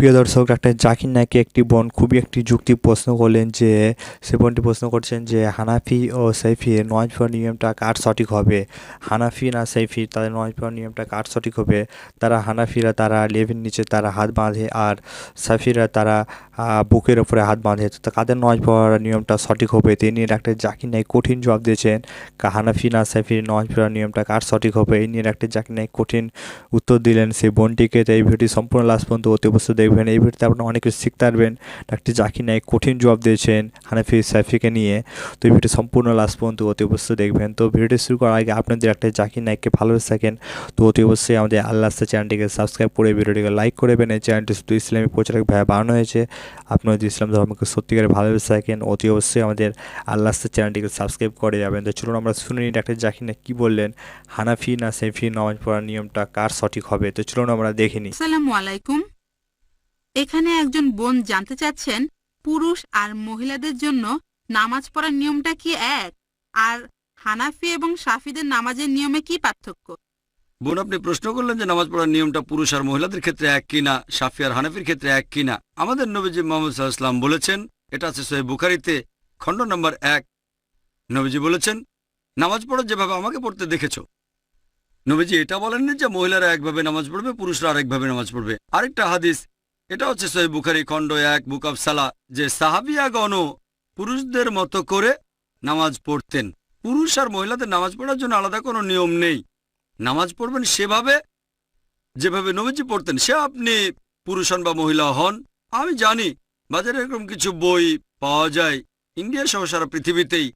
প্রিয় দর্শক, ডাক্তার জাকির নাকি একটি বোন? খুবই একটি যুক্তি প্রশ্ন করলেন যে, সে বোনটি প্রশ্ন করছেন যে, হানাফি ও সাইফির নয় পড়ার নিয়মটা কার সঠিক হবে? হানাফি না সাইফি? তাদের নয় পড়ার নিয়মটা কার সঠিক হবে? তারা হানাফিরা তারা লেভের নিচে তারা হাত বাঁধে আর সাইফিরা তারা বুকের ওপরে হাত বাঁধে। তো কাদের নয় পড়ার নিয়মটা সঠিক হবে? তিনি ডাক্তার জাকির নাইক কঠিন জবাব দিয়েছেন হানাফি না সাইফির নয় পড়ার নিয়মটা কার সঠিক হবে? এই নিয়ে ডাক্তার জাকির নাইক কঠিন উত্তর দিলেন সেই বোনটিকে। তো এই ভিডিওটি সম্পূর্ণ লাস্ট পর্যন্ত অতি অবশ্যই দেখবেন এই ভিডিওতে আপনারা অনেক কিছু শিখতে পারবেন। ডাক্তার জাকির নাইক কঠিন জবাব দিয়েছেন হানাফি সাইফিকে নিয়ে। তো এই ভিডিও সম্পূর্ণ লাস্ট পর্যন্ত অতি অবশ্যই দেখবেন। তো ভিডিওটি শুরু করার আগে আপনাদের ডাক্তার জাকির নাইককে ভালোবেসে থাকেন। তো অতি অবশ্যই আমাদের আল্লাহ চ্যানেলটিকে সাবস্ক্রাইব করে ভিডিওটিকে লাইক করবেন এই চ্যানেলটি শুধু ইসলামিক প্রচারক ভাই বানানো হয়েছে। আপনারা যদি ইসলাম ধর্মকে সত্যিকারে ভালোবেসে থাকেন, অতি অবশ্যই আমাদের আল্লাহ চ্যানেলটিকে সাবস্ক্রাইব করে যাবেন। তো চলুন আমরা শুনে নিই ডাক্তার জাকির নাইক কী বললেন, হানাফি না সেফি নামাজ পড়ার নিয়মটা কার সঠিক হবে? তো চলুন আমরা দেখে নিই। আসসালামু আলাইকুম। এখানে একজন বোন জানতে চাচ্ছেন, পুরুষ আর মহিলাদের জন্য নামাজ পড়ার নিয়মটা কি এক? আর হানাফি এবং সাফিদের নামাজের নিয়মে কি পার্থক্য? বোন, আপনি প্রশ্ন করলেন যে নামাজ পড়ার নিয়মটা পুরুষ আর মহিলাদের ক্ষেত্রে এক কিনা সাফি আর হানাফির ক্ষেত্রে এক কিনা আমাদের নবীজি মোহাম্মদ সাল্লাম বলেছেন, এটা আছে সোহেব বুখারিতে, খণ্ড নম্বর এক। নবীজি বলেছেন, নামাজ পড়ো যেভাবে আমাকে পড়তে দেখেছ। নবীজি এটা বলেননি যে মহিলারা একভাবে নামাজ পড়বে, পুরুষরা আরেকভাবে নামাজ পড়বে। আরেকটা হাদিস এটা হচ্ছে সোহেব বুখারি খণ্ড এক, বুক অব সালা যে সাহাবিয়াগণ পুরুষদের মতো করে নামাজ পড়তেন। পুরুষ আর মহিলাদের নামাজ পড়ার জন্য আলাদা কোনো নিয়ম নেই। নামাজ পড়বেন সেভাবে, যেভাবে নবীজি পড়তেন, সে আপনি পুরুষ বা মহিলা হন। আমি জানি বাজারে এরকম কিছু বই পাওয়া যায়। ইন্ডিয়া সহ সারা পৃথিবীতেই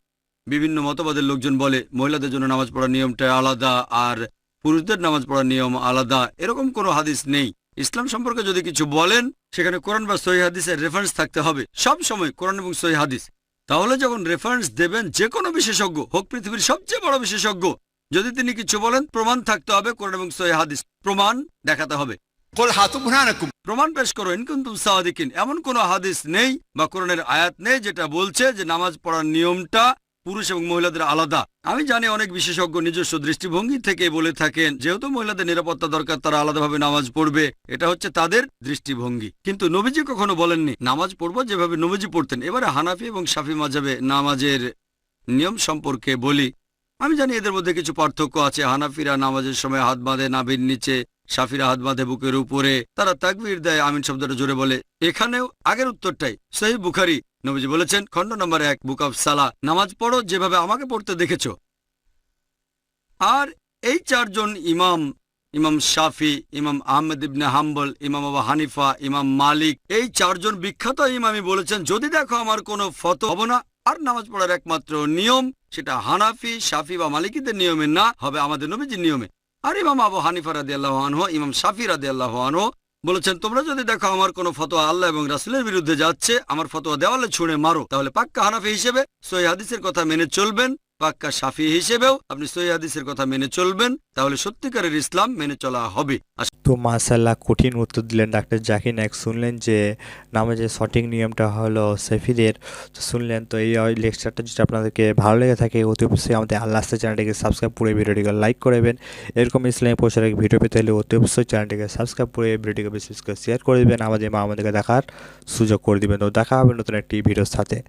বিভিন্ন মতবাদের লোকজন বলে, মহিলাদের জন্য নামাজ পড়ার নিয়মটা আলাদা আর পুরুষদের নামাজ পড়ার নিয়ম আলাদা। এরকম কোনো হাদিস নেই। ইসলাম সম্পর্কে যদি কিছু বলেন সেখানে কোরআন বা সহি হাদিসের রেফারেন্স থাকতে হবে। সব সময় কোরআন এবং সহি হাদিস। তাহলে যখন রেফারেন্স দেবেন যে কোনো বিশেষজ্ঞ হোক পৃথিবীর সবচেয়ে বড় বিশেষজ্ঞ যদি তিনি কিছু বলেন প্রমাণ থাকতে হবে কোরআন এবং সহি হাদিস। প্রমাণ দেখাতে হবে। প্রমাণ পেশ করো ইনকুন্তুম সাহাদিকিন এমন কোন হাদিস নেই বা কোরআনের আয়াত নেই যেটা বলছে যে নামাজ পড়ার নিয়মটা পুরুষ এবং মহিলাদের আলাদা। আমি জানি অনেক বিশেষজ্ঞ নিজস্ব দৃষ্টিভঙ্গি থেকে বলে থাকেন, যেহেতু মহিলাদের নিরাপত্তা দরকার, তারা আলাদাভাবে নামাজ পড়বে। এটা হচ্ছে তাদের দৃষ্টিভঙ্গি। কিন্তু নবীজি কখনো বলেননি, নামাজ পড়ব যেভাবে নবীজি পড়তেন। এবারে হানাফি এবং সাফি মাজাবে নামাজের নিয়ম সম্পর্কে বলি। আমি জানি এদের মধ্যে কিছু পার্থক্য আছে। হানাফিরা নামাজের সময় হাত বাঁধে, নাভির নিচে সাফিরা হাত বাঁধে বুকের উপরে। তারা তাকবির দেয়, আমিন শব্দটা জোরে বলে। এখানেও আগের উত্তরটাই। সহি বুখারি। নবীজি বলেছেন, খণ্ড নম্বর এক, বুক অফ সালা নামাজ পড়ো যেভাবে আমাকে পড়তে দেখেছ। আর এই চারজন ইমাম ইমাম শাফি, ইমাম আহমেদ ইবনে হাম্বল, ইমাম আবা হানিফা, ইমাম মালিক, এই চারজন বিখ্যাত ইমামই বলেছেন, যদি দেখো আমার কোনো ফত হব না, আর নামাজ পড়ার একমাত্র নিয়ম, সেটা হানাফি, শাফি বা মালিকিদের নিয়মে না, হবে আমাদের নবীজির নিয়মে। আর ইমাম আবু হানিফা রাদি আল্লাহ আনহ, ইমাম শাফি রাদি আল্লাহ বলেছেন, তোমরা যদি দেখো আমার কোনো ফতোয়া আল্লাহ এবং রাসুলের বিরুদ্ধে যাচ্ছে, আমার ফতোয়া দেওয়ালে ছুঁড়ে মারো, তাহলে পাক্কা হানাফি হিসেবে সোহাদিসের হাদিসের কথা মেনে চলবেন। পাক্কা সাফি হিসেবেও আপনি সহি হাদিসের কথা মেনে চলবেন, তাহলে সত্যিকারের ইসলাম মেনে চলা হবে। তো মাসাল্লাহ কঠিন উত্তর দিলেন ডাক্তার জাকির নায়ক। শুনলেন যে নামাজের সঠিক নিয়মটা হলো সেফিদের। তো শুনলেন তো এই লেকচারটা যদি আপনাদেরকে ভালো লেগে থাকে, অতি অবশ্যই আমাদের আল্লাহ চ্যানেলটিকে সাবস্ক্রাইব করে ভিডিওটিকে লাইক করবেন। এরকম ইসলামী প্রচারের ভিডিও পেতে হলে অতি অবশ্যই চ্যানেলটিকে সাবস্ক্রাইব করে ভিডিওটিকে বেশি বেশি করে শেয়ার করে দেবেন। আমাদের মা আমাদেরকে দেখার সুযোগ করে দেবেন। তো দেখা হবে নতুন একটি ভিডিওর সাথে।